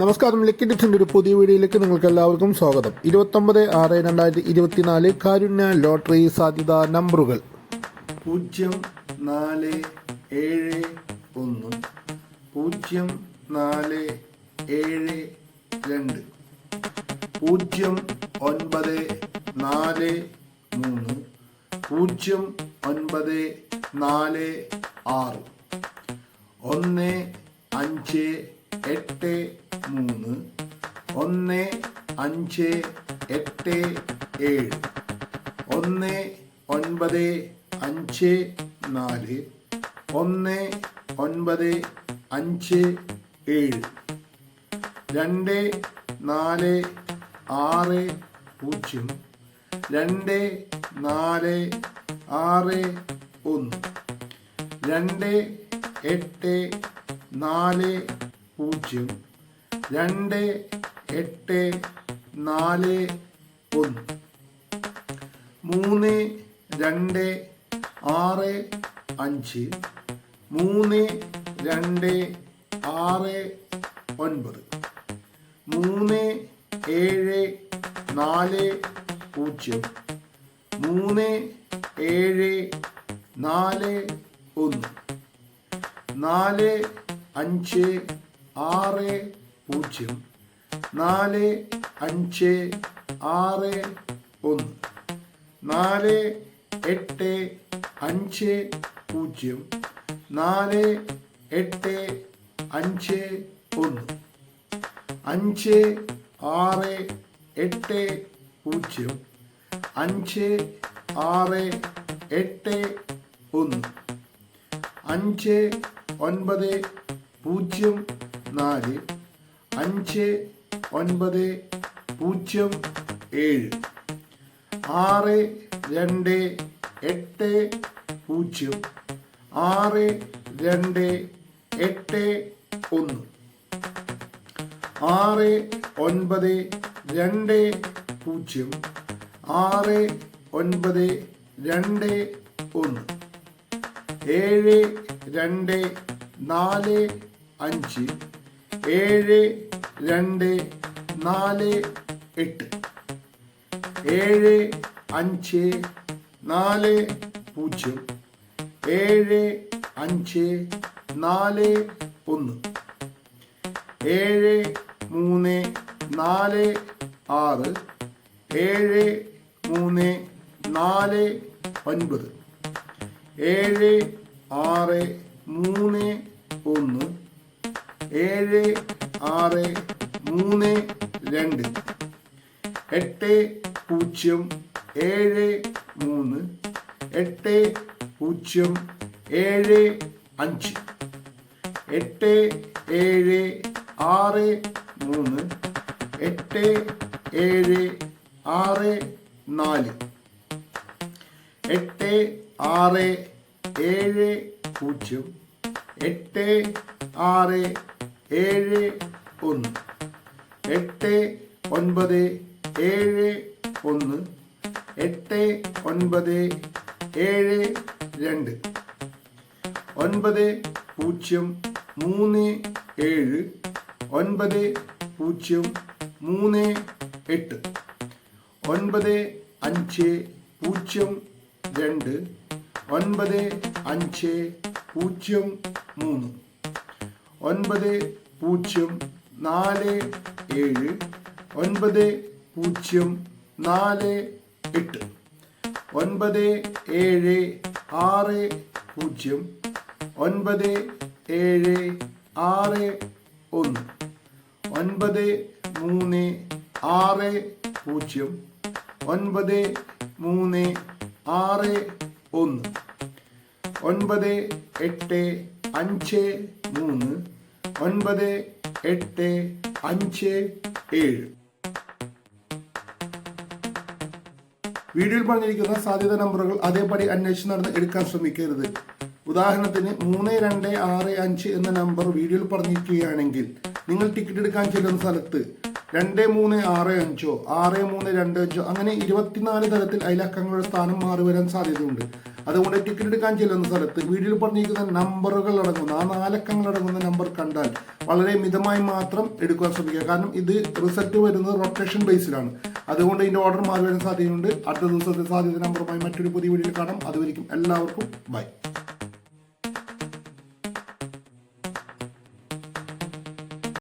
നമസ്കാരം. ലക്കി ടിപ്സിന്റെ ഒരു പുതിയ വീഡിയോയിലേക്ക് നിങ്ങൾക്ക് എല്ലാവർക്കും സ്വാഗതം. ഇരുപത്തൊമ്പത് ആറ് രണ്ടായിരത്തി ഇരുപത്തിനാല് കാരുണ്യ ലോട്ടറി സാധ്യത നമ്പറുകൾ. പൂജ്യം നാല് ഏഴ് ഒന്ന്. പൂജ്യം നാല് ഏഴ് രണ്ട്. പൂജ്യം ഒൻപത് നാല് മൂന്ന്. പൂജ്യം ഒൻപത് നാല് ആറ്. ഒന്ന് അഞ്ച് എട്ട് മൂന്ന് ഒന്ന് അഞ്ച് എട്ട് ഏഴ്. ഒന്ന് ഒൻപത് അഞ്ച് നാല്. ഒന്ന് ഒൻപത് അഞ്ച് ഏഴ്. രണ്ട് നാല് ആറ് പൂജ്യം. രണ്ട് നാല് ആറ് ഒന്ന്. രണ്ട് എട്ട് നാല് പൂജ്യം. രണ്ട് എട്ട് നാല് ഒന്ന്. മൂന്ന് രണ്ട് ആറ് അഞ്ച്. മൂന്ന് രണ്ട് ആറ് ഒൻപത്. മൂന്ന് ഏഴ് നാല് പൂജ്യം. മൂന്ന് ഏഴ് നാല് ഒന്ന്. നാല് അഞ്ച് ആറ് പൂജ്യം. നാല് അഞ്ച് ആറ് ഒന്ന്. നാല് എട്ട് അഞ്ച് പൂജ്യം. നാല് എട്ട് അഞ്ച് ഒന്ന്. അഞ്ച് ആറ് എട്ട് പൂജ്യം. അഞ്ച് ആറ് എട്ട് ഒന്ന്. അഞ്ച് ഒൻപത് പൂജ്യം നാല്. അഞ്ച് ഒൻപത് പൂജ്യം ഏഴ്. ആറ് രണ്ട് എട്ട് പൂജ്യം. ആറ് രണ്ട് എട്ട് ഒന്ന്. ആറ് ഒൻപത് രണ്ട് പൂജ്യം. ആറ് ഒൻപത് രണ്ട് ഒന്ന്. ഏഴ് രണ്ട് നാല് അഞ്ച്. ഏഴ് രണ്ട് നാല് എട്ട്. ഏഴ് അഞ്ച് നാല് പൂജ്യം. ഏഴ് അഞ്ച് നാല് ഒന്ന്. ഏഴ് മൂന്ന് നാല് ആറ്. ഏഴ് മൂന്ന് നാല് ഒൻപത്. ഏഴ് ആറ് മൂന്ന് ഒന്ന്. ഏഴ് ആറ് മൂന്ന് രണ്ട്. എട്ട് പൂജ്യം ഏഴ് മൂന്ന്. എട്ട് പൂജ്യം ഏഴ് അഞ്ച്. എട്ട് ഏഴ് ആറ് മൂന്ന്. എട്ട് ഏഴ് ആറ് നാല്. എട്ട് ആറ് ഏഴ് പൂജ്യം. എട്ട് ആറ് ഏഴ് ഒന്ന്. എട്ട് ഒൻപത് ഏഴ് ഒന്ന്. എട്ട് ഒൻപത് ഏഴ് രണ്ട്. ഒൻപത് പൂജ്യം മൂന്ന് ഏഴ്. ഒൻപത് പൂജ്യം മൂന്ന് എട്ട്. ഒൻപത് അഞ്ച് പൂജ്യം രണ്ട്. ഒൻപത് അഞ്ച് പൂജ്യം മൂന്ന്. ഒൻപത് പൂജ്യം നാല് ഏഴ് ഒൻപത് പൂജ്യം നാല് എട്ട് ഒൻപത് ഏഴ് ആറ് പൂജ്യം ഒൻപത് ഏഴ് ആറ് ഒന്ന് ഒൻപത് മൂന്ന് ആറ് പൂജ്യം ഒൻപത് മൂന്ന് ആറ് ഒന്ന് ഒൻപത് എട്ട് അഞ്ച് മൂന്ന് ഒൻപത് എട്ട് അഞ്ച് ഏഴ്. വീഡിയോയിൽ പറഞ്ഞിരിക്കുന്ന സാധ്യത നമ്പറുകൾ അതേപടി അന്വേഷിച്ച് നടന്ന് എടുക്കാൻ ശ്രമിക്കരുത്. ഉദാഹരണത്തിന് മൂന്ന് രണ്ട് ആറ് അഞ്ച് എന്ന നമ്പർ വീഡിയോയിൽ പറഞ്ഞിരിക്കുകയാണെങ്കിൽ നിങ്ങൾ ടിക്കറ്റ് എടുക്കാൻ ചെല്ലുന്ന സ്ഥലത്ത് രണ്ട് മൂന്ന് ആറ് അഞ്ചോ ആറ് മൂന്ന് രണ്ട് അഞ്ചോ അങ്ങനെ ഇരുപത്തിനാല് തരത്തിൽ അയലക്കങ്ങളുടെ സ്ഥാനം മാറി വരാൻ സാധ്യതയുണ്ട്. അതുകൊണ്ട് ടിക്കറ്റ് എടുക്കാൻ ചെല്ലുന്ന സ്ഥലത്ത് വീഡിയോയിൽ പറഞ്ഞിരിക്കുന്ന നമ്പറുകൾ അടങ്ങുന്ന ആ നാലക്കങ്ങൾ അടങ്ങുന്ന നമ്പർ കണ്ടാൽ വളരെ മിതമായി മാത്രം എടുക്കാൻ ശ്രമിക്കുക. കാരണം ഇത് റിസൾട്ട് വരുന്നത് റൊട്ടേഷൻ ബേസിലാണ് അതുകൊണ്ട് ഇതിന്റെ ഓർഡർ മാറി വരാൻ സാധ്യതയുണ്ട്. അടുത്ത ദിവസത്തെ സാധ്യത നമ്പറുമായി മറ്റൊരു പുതിയ വീഡിയോയിൽ കാണാം. അതുവരിക്കും എല്ലാവർക്കും ബൈ